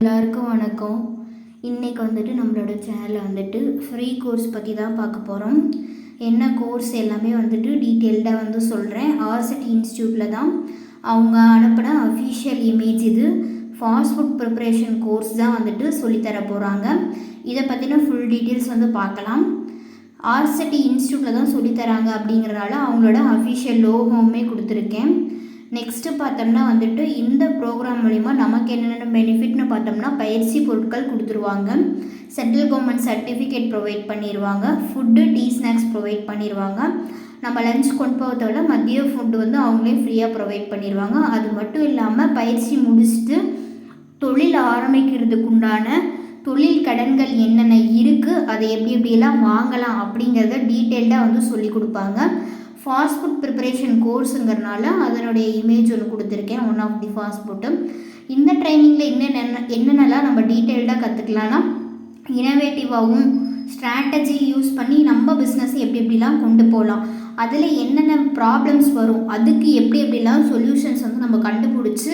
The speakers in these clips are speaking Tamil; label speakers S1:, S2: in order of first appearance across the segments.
S1: எல்லாருக்கும் வணக்கம். இன்றைக்கி வந்துட்டு நம்மளோட சேனலில் வந்துட்டு ஃப்ரீ கோர்ஸ் பற்றி தான் பார்க்க போகிறோம் என்ன கோர்ஸ் எல்லாமே வந்துட்டு டீட்டெயில்டாக வந்து சொல்கிறேன் ஆர்சிட்டி இன்ஸ்டியூட்டில் தான். அவங்க அனுப்பின அஃபிஷியல் இமேஜ் இது. ஃபாஸ்ட் ஃபுட் ப்ரிப்பரேஷன் கோர்ஸ் தான் வந்துட்டு சொல்லித்தர போகிறாங்க இதை பற்றின ஃபுல் டீட்டெயில்ஸ் வந்து பார்க்கலாம். ஆர்சிட்டி இன்ஸ்டியூட்டில் தான் சொல்லித்தராங்க அப்படிங்கிறனால அவங்களோட அஃபிஷியல் லோகோவுமே கொடுத்துருக்கேன். நெக்ஸ்ட்டு பார்த்தோம்னா வந்துட்டு இந்த ப்ரோக்ராம் மூலிமா நமக்கு என்னென்ன பெனிஃபிட்னு பார்த்தோம்னா பயிற்சி பொருட்கள் கொடுத்துருவாங்க. சென்ட்ரல் கவர்மெண்ட் சர்டிஃபிகேட் ப்ரொவைட் பண்ணிடுவாங்க ஃபுட்டு டீ ஸ்நாக்ஸ் ப்ரொவைட் பண்ணிடுவாங்க நம்ம லஞ்ச் கொண்டு போகிறதோட மதிய ஃபுட்டு வந்து அவங்களே ஃப்ரீயாக ப்ரொவைட் பண்ணிடுவாங்க அது மட்டும் இல்லாமல் பயிற்சி முடிச்சுட்டு தொழில் ஆரம்பிக்கிறதுக்கு உண்டான தொழில் கடன்கள் என்னென்ன இருக்குது அதை எப்படி எப்படியெல்லாம் வாங்கலாம் அப்படிங்கிறத டீட்டெயில்டாக வந்து சொல்லி கொடுப்பாங்க. ஃபாஸ்ட் ஃபுட் ப்ரிப்பரேஷன் கோர்ஸுங்கிறனால அதனுடைய இமேஜ் ஒன்று கொடுத்துருக்கேன் one of the fast food இந்த ட்ரைனிங்கில் என்னென்ன என்னென்னலாம் நம்ம டீட்டெயில்டாக கற்றுக்கலாம்னா இனோவேட்டிவாகவும் ஸ்ட்ராட்டஜி யூஸ் பண்ணி நம்ம பிஸ்னஸ் எப்படி எப்படிலாம் கொண்டு போகலாம் அதில் என்னென்ன ப்ராப்ளம்ஸ் வரும் அதுக்கு எப்படி எப்படிலாம் சொல்யூஷன்ஸ் வந்து நம்ம கண்டுபிடிச்சி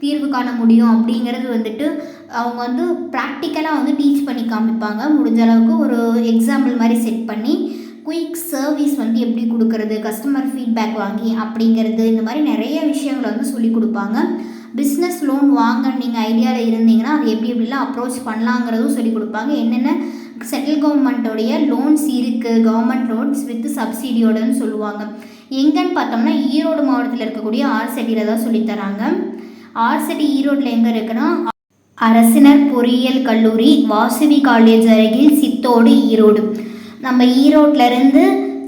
S1: தீர்வு காண முடியும் அப்படிங்கிறது வந்துட்டு அவங்க வந்து ப்ராக்டிக்கலாக வந்து டீச் பண்ணி காமிப்பாங்க. முடிஞ்ச அளவுக்கு ஒரு எக்ஸாம்பிள் மாதிரி செட் பண்ணி குயிக் சர்வீஸ் வந்து எப்படி கொடுக்கறது கஸ்டமர் ஃபீட்பேக் வாங்கி அப்படிங்கிறது இந்த மாதிரி நிறைய விஷயங்களை வந்து சொல்லி கொடுப்பாங்க. பிஸ்னஸ் லோன் வாங்க நீங்கள் ஐடியாவில் இருந்தீங்கன்னா அது எப்படி எப்படிலாம் அப்ரோச் பண்ணலாங்கிறதும் சொல்லி கொடுப்பாங்க. என்னென்ன சென்ட்ரல் கவர்மெண்ட்டோடைய லோன்ஸ் இருக்குது கவர்மெண்ட் லோன்ஸ் வித் சப்சிடியோடன்னு சொல்லுவாங்க. எங்கன்னு பார்த்தோம்னா ஈரோடு மாவட்டத்தில் இருக்கக்கூடிய ஆர்செடியில் தான் சொல்லித்தராங்க ஆர்செடி ஈரோட்டில் எங்கே இருக்குன்னா அரசினர் பொறியியல் கல்லூரி வாசுவி காலேஜ் அருகில் சித்தோடு ஈரோடு. நம்ம ஈரோட்லேருந்து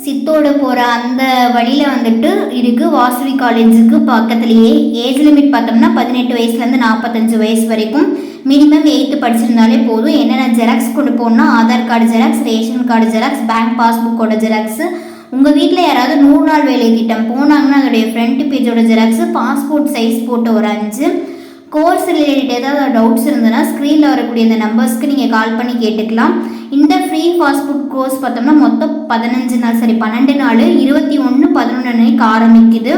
S1: சித்தோடு போகிற அந்த வழியில் வந்துட்டு இருக்குது வாசுவி காலேஜுக்கு பக்கத்துலேயே ஏஜ் லிமிட் பார்த்தோம்னா பதினெட்டு வயசுலேருந்து நாற்பத்தஞ்சு வயசு வரைக்கும் மினிமம் எயித்து படிச்சிருந்தாலே போதும். என்னென்ன ஜெராக்ஸ் கொண்டு போகணும்னா Aadhaar card xerox ration card xerox bank பாஸ்புக்கோட xerox உங்கள் வீட்டில் யாராவது நூறு நாள் வேலை திட்டம் போனாங்கன்னா அதோடைய ஃப்ரண்ட் பேஜோட ஜெராக்ஸு பாஸ்போர்ட் சைஸ் போட்டு ஒரு அஞ்சு. கோர்ஸ் ரிலேட்டட் ஏதாவது டவுட்ஸ் இருந்ததுன்னா ஸ்க்ரீனில் வரக்கூடிய இந்த நம்பர்ஸ்க்கு நீங்கள் கால் பண்ணி கேட்டுக்கலாம். இந்த ஃப்ரீ ஃபாஸ்ட் ஃபுட் கோர்ஸ் பார்த்தோம்னா மொத்தம் பதினஞ்சு நாள் சரி பன்னெண்டு நாள் இருபத்தி ஒன்று பதினொன்று அன்னைக்கு ஆரம்பிக்குது.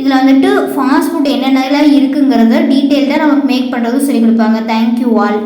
S1: இதில் வந்துட்டு ஃபாஸ்ட் ஃபுட் என்னென்னலாம் இருக்குங்கிறத டீட்டெயில்டாக நமக்கு மேக் பண்ணுறதும் சொல்லி கொடுப்பாங்க. Thank you all